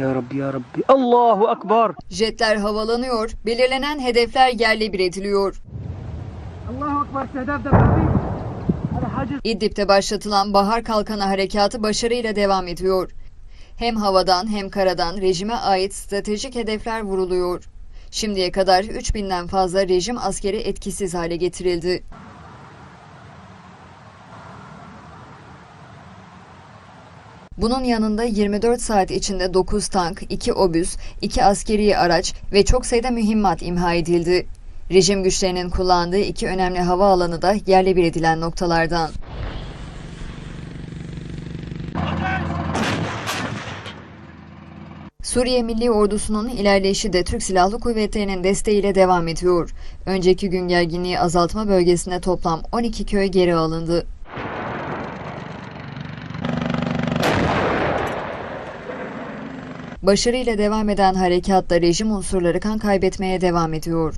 Ya Rabbi ya Rabbi. Allahu Ekber. Jetler havalanıyor, belirlenen hedefler yerle bir ediliyor. Allahu Ekber. Sedef de. İdlib'de başlatılan Bahar Kalkanı Harekatı başarıyla devam ediyor. Hem havadan hem karadan rejime ait stratejik hedefler vuruluyor. Şimdiye kadar 3000'den fazla rejim askeri etkisiz hale getirildi. Bunun yanında 24 saat içinde 9 tank, 2 obüs, 2 askeri araç ve çok sayıda mühimmat imha edildi. Rejim güçlerinin kullandığı iki önemli havaalanı da yerle bir edilen noktalardan. Suriye Milli Ordusu'nun ilerleyişi de Türk Silahlı Kuvvetleri'nin desteğiyle devam ediyor. Önceki gün gerginliği azaltma bölgesinde toplam 12 köy geri alındı. Başarıyla devam eden harekatta rejim unsurları kan kaybetmeye devam ediyor.